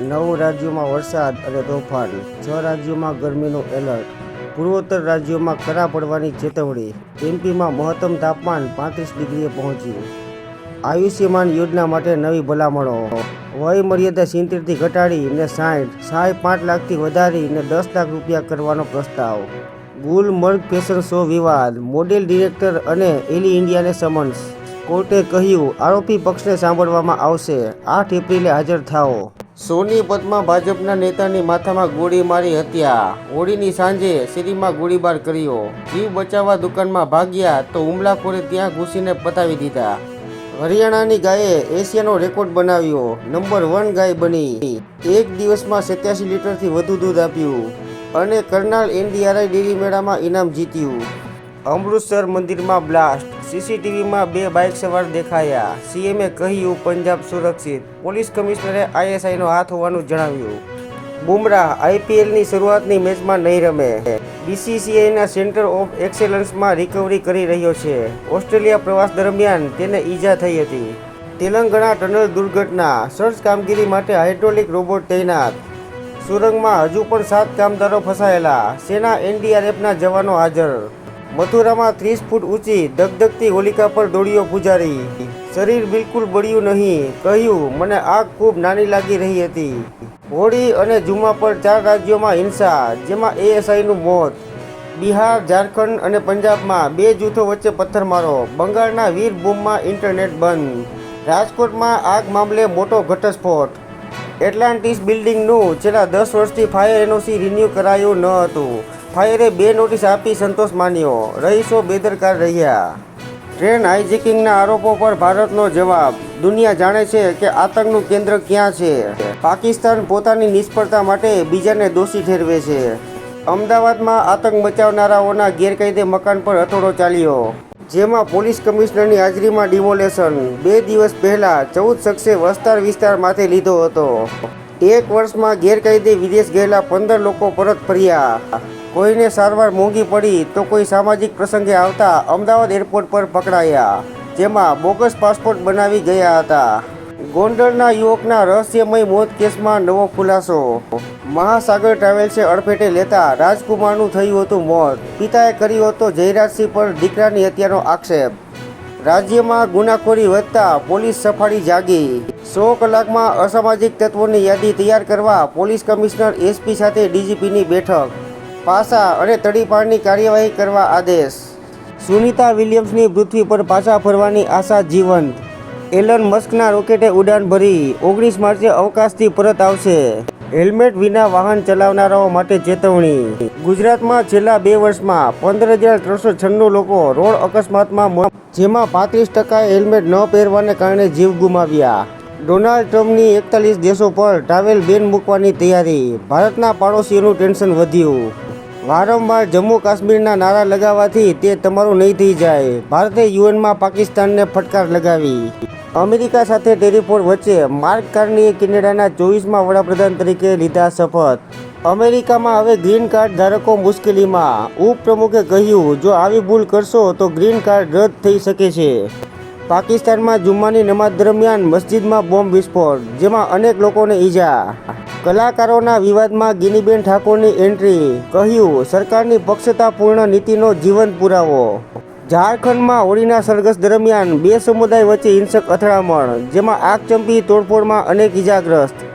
નવ રાજ્યોમાં વરસાદ અને તોફાન, છ રાજ્યોમાં ગરમીનું એલર્ટ. પૂર્વોત્તર રાજ્યોમાં ખરા પડવાની ચેતવણી, એમપીમાં મહત્તમ તાપમાન પાંત્રીસ ડિગ્રીએ પહોંચ્યું. આયુષ્યમાન યોજના માટે નવી ભલામણો. વય મર્યાદા સિત્તેરથી ઘટાડી ને સાઠ સાય પાંચ લાખથી વધારીને દસ લાખ રૂપિયા કરવાનો પ્રસ્તાવ. ગુલમર્ગ ફેશન શો વિવાદ, મોડેલ ડિરેક્ટર અને એલી ઇન્ડિયાને સમન્સ. કોર્ટે કહ્યું, આરોપી પક્ષને સાંભળવામાં આવશે. આઠ એપ્રિલે હાજર થાઓ. સોનીપતમાં ભાજપના નેતાની માથામાં ગોળી મારી હત્યા. હોળીની સાંજે શેરીમાં ગોળીબાર કર્યો. જીવ બચાવવા દુકાનમાં ભાગ્યા તો હુમલાખોરે ત્યાં ઘૂસીને પતાવી દીધા. હરિયાણાની ગાયે એશિયાનો રેકોર્ડ બનાવ્યો. નંબર વન ગાય બની. એક દિવસમાં સત્યાસી લીટરથી વધુ દૂધ આપ્યું અને કરનાલ એનડીઆરઆઈ ડેરી મેળામાં ઇનામ જીત્યું. અમૃતસર મંદિરમાં બ્લાસ્ટ સીસીટીવીમાં બે બાઇક સવાર દેખાયા. સીએમએ કહ્યું, પંજાબ સુરક્ષિત. પોલીસ કમિશનરે આઈએસઆઈનો હાથ હોવાનું જણાવ્યું. બુમરાહ આઈપીએલની શરૂઆતની મેચમાં નહીં રમે. બીસીસીઆઈના સેન્ટર ઓફ એક્સેલન્સમાં રિકવરી કરી રહ્યો છે. ઓસ્ટ્રેલિયા પ્રવાસ દરમિયાન તેને ઈજા થઈ હતી. તેલંગાણા ટનલ દુર્ઘટના. સર્ચ કામગીરી માટે હાઇડ્રોલિક રોબોટ તૈનાત. સુરંગમાં હજુ પણ સાત કામદારો ફસાયેલા. સેના એનડીઆરએફના જવાનો હાજર. મથુરામાં ત્રીસ ફૂટ ઊંચી ધગધગતી હોલિકા પર દોડીઓ પૂજારી. શરીર બિલકુલ બળ્યું નહીં, કહ્યું, મને આગ ખૂબ નાની લાગી રહી હતી. હોળી અને જુમા પર ચાર રાજ્યોમાં હિંસા, જેમાં એએસઆઈનું મોત. બિહાર, ઝારખંડ અને પંજાબમાં બે જૂથો વચ્ચે પથ્થરમારો. બંગાળના વીરભૂમમાં ઇન્ટરનેટ બંધ. રાજકોટમાં આગ મામલે મોટો ઘટસ્ફોટ. એટલાન્ટિસ બિલ્ડિંગનું છેલ્લા દસ વર્ષથી ફાયર એનઓસી રિન્યૂ કરાયું ન હતું. ફાયરે બે નોટિસ આપી સંતોષ માન્યો. રહીશો બેદરકાર રહ્યા. ટ્રેન હાઇજેકિંગના આરોપો પર ભારતનો જવાબ. દુનિયા જાણે છે કે આતંકનું કેન્દ્ર ક્યાં છે? પાકિસ્તાન પોતાની નિષ્ફળતા માટે બીજાને દોષી ઠેરવે છે. અમદાવાદમાં આતંક મચાવનારાઓના ગેરકાયદે મકાન પર હથોડો ચાલ્યો. જેમાં પોલીસ કમિશનરની હાજરીમાં ડિમોલેશન. બે દિવસ પહેલા ચૌદ શખ્સે વસ્તાર વિસ્તાર માથે લીધો હતો. એક વર્ષમાં ગેરકાયદે વિદેશ ગયેલા પંદર લોકો પરત ફર્યા. કોઈને સારવાર મોંઘી પડી તો કોઈ સામાજિક પ્રસંગે આવતા અમદાવાદ એરપોર્ટ પર પકડાયા, જેમાં બોગસ પાસપોર્ટ બનાવી ગયા હતા. ગોંડલના યુવકના રહસ્યમય મોત કેસમાં નવો ખુલાસો. મહાસાગર ટ્રાવેલ્સે અડફેટે લેતા રાજકુમારનું થયું હતું મોત. પિતાએ કર્યો હતો જયરાજસિંહ પર દીકરાની હત્યાનો આક્ષેપ. રાજ્યમાં ગુનાખોરી વધતા પોલીસ સફાળી જાગી. સો કલાકમાં અસામાજિક તત્વોની યાદી તૈયાર કરવા પોલીસ કમિશનર એસપી સાથે ડીજીપીની બેઠક. પાસા અને તડીપારની કાર્યવાહી કરવા આદેશ. સુનિતા વિલિયમ્સની પૃથ્વી પર પાછા ફરવાની આશા જીવંત. એલન મસ્કના રોકેટે ઉડાન ભરી. ઓગણીસ માર્ચે અવકાશથી પરત આવશે. હેલ્મેટ વિના વાહન ચલાવનારાઓ માટે ચેતવણી. ગુજરાતમાં છેલ્લા બે વર્ષમાં પંદર હજાર ત્રણસો છન્નું લોકો રોડ અકસ્માતમાં જેમાં પાંત્રીસ ટકાએ હેલ્મેટ ન પહેરવાને કારણે જીવ ગુમાવ્યા. ડોનાલ્ડ ટ્રમ્પની એકતાલીસ દેશો પર ટ્રાવેલ બેન મૂકવાની તૈયારી. ભારતના પાડોશીઓનું ટેન્શન વધ્યું. વારંવાર જમ્મુ કાશ્મીરના નારા લગાવવાથી તે તમારું નહીં થઈ જાય. ભારતે યુએનમાં પાકિસ્તાનને ફટકાર લગાવી. અમેરિકા સાથે ટેરિફોર વચ્ચે માર્ક કાર્નીએ કેનેડાના ચોવીસમાં વડાપ્રધાન તરીકે લીધા શપથ. અમેરિકામાં હવે ગ્રીન કાર્ડ ધારકો મુશ્કેલીમાં. ઉપપ્રમુખે કહ્યું, જો આવી ભૂલ કરશો તો ગ્રીન કાર્ડ રદ થઈ શકે છે. પાકિસ્તાનમાં જુમ્માની નમાઝ દરમિયાન મસ્જિદમાં બોમ્બ વિસ્ફોટ, જેમાં અનેક લોકોને ઈજા. કલાકારોના વિવાદમાં ગિનીબેન ઠાકોરની એન્ટ્રી, કહ્યું, સરકારની પક્ષતાપૂર્ણ નીતિનો જીવંત પુરાવો. ઝારખંડમાં હોળીના સરઘસ દરમિયાન બે સમુદાય વચ્ચે હિંસક અથડામણ, જેમાં આગચંપી તોડફોડમાં અનેક ઇજાગ્રસ્ત